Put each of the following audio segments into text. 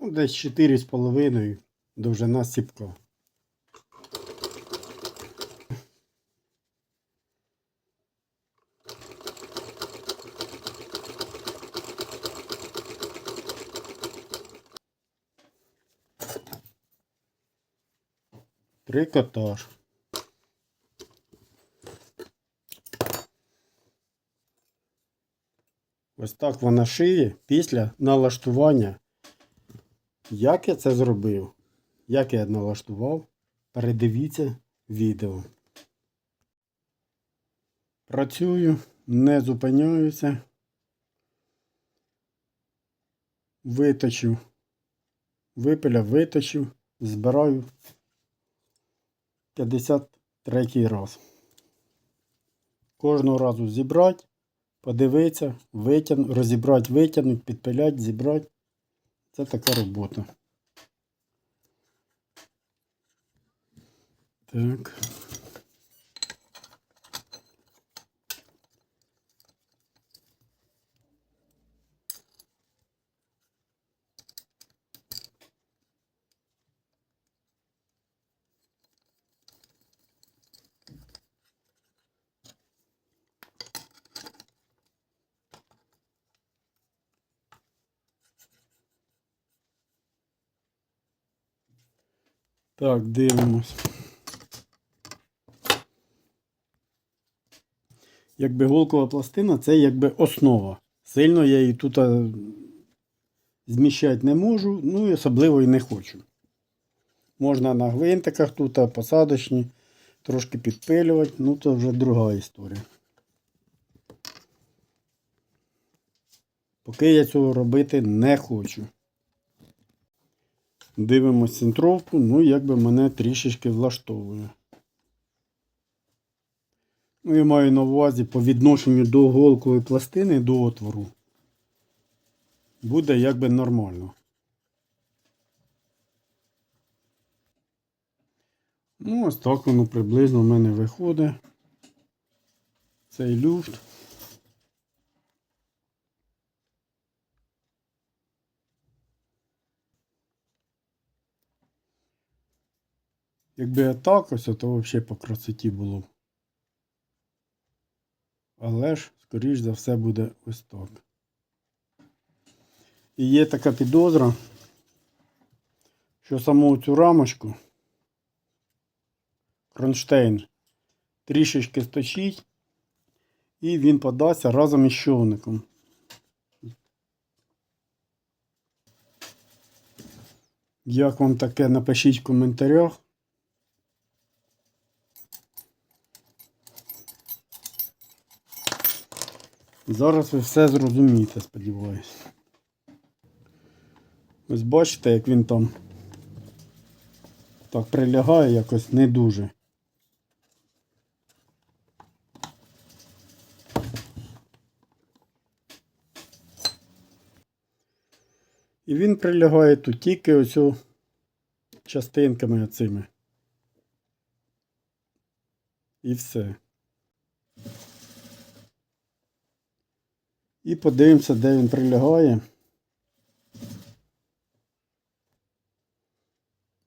Ну, Десь 4,5 довжина сіпка. Трикотаж. Ось так вона шиє після налаштування. Як я це зробив? Як я налаштував? Передивіться відео. Працюю, не зупиняюся. Виточив. Випиляв, виточив, збираю 53 раз. Кожного разу зібрати, подивитися, розібрати, витягнути, підпиляти, зібрати. Це така робота. Так. Так, дивимось. Якби голкова пластина це якби основа. Сильно я її тут зміщати не можу, ну і особливо і не хочу. Можна на гвинтиках тут, посадочні, трошки підпилювати, ну це вже друга історія. Поки я цього робити не хочу. Дивимось центровку, ну якби мене трішечки влаштовує. Ну, я маю на увазі по відношенню до голкової пластини до отвору. Буде якби нормально. Ну, ось так воно приблизно в мене виходить. Цей люфт. Якби так ось, то взагалі по красоті було. Але ж, скоріш за все, буде ось так. І є така підозра, що саму цю рамочку кронштейн трішечки сточить, і він подасться разом із човником. Як вам таке напишіть в коментарях. Зараз ви все зрозумієте, сподіваюся. Ось бачите, як він там так прилягає якось не дуже. І він прилягає тут тільки оцю частинками оцими. І все. І подивимося, де він прилягає.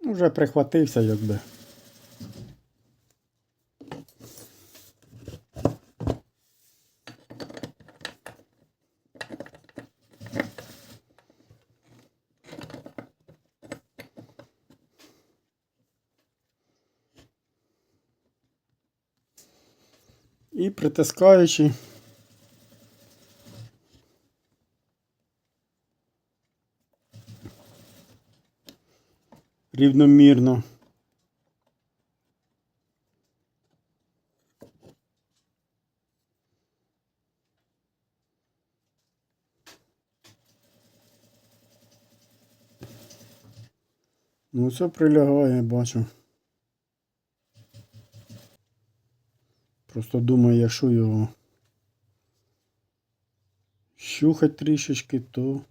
Вже прихватився, якби. І притискаючи. Рівномірно. Ну, все прилягає, бачу. Просто думаю, якщо його щухать трішечки, то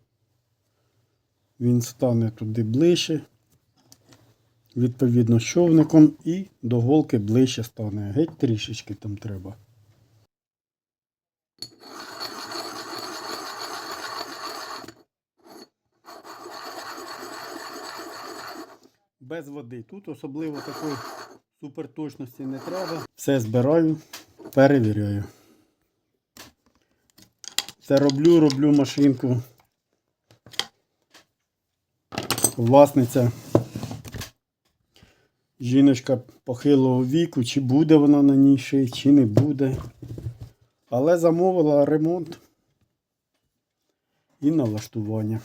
він стане туди ближче відповідно з човником і до голки ближче стане. Геть трішечки там треба. без води. Тут особливо такої суперточності не треба. Все збираю, перевіряю. Це роблю, роблю машинку. Власниця. Жіночка похилого віку, чи буде вона на ній шити, чи не буде. Але замовила ремонт і налаштування.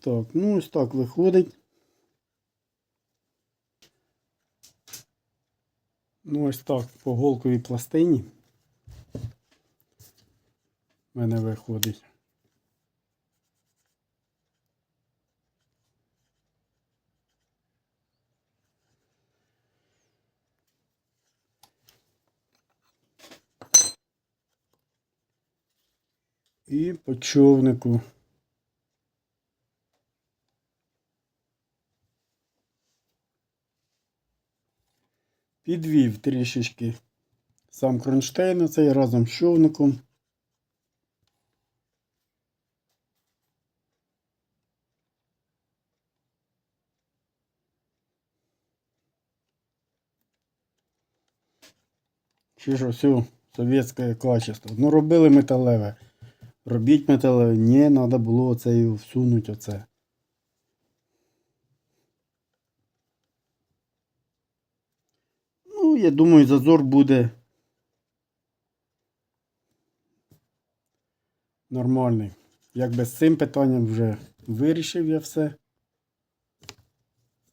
Так, ну ось так виходить. Ну, ось так по голковій пластині. В мене виходить. І по човнику. Підвів трішечки сам кронштейн оцей разом з човником. Чи ж все, совєтське качество. Ну робили металеве. Робіть металеве. Ні, треба було оце всунути оце. Ну, я думаю, зазор буде нормальний. Якби з цим питанням вже вирішив я все.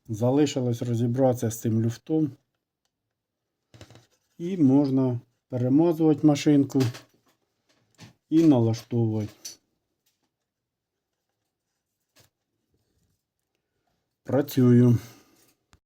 Залишилось розібратися з цим люфтом. І можна перемазувати машинку і налаштовувати. Працюю.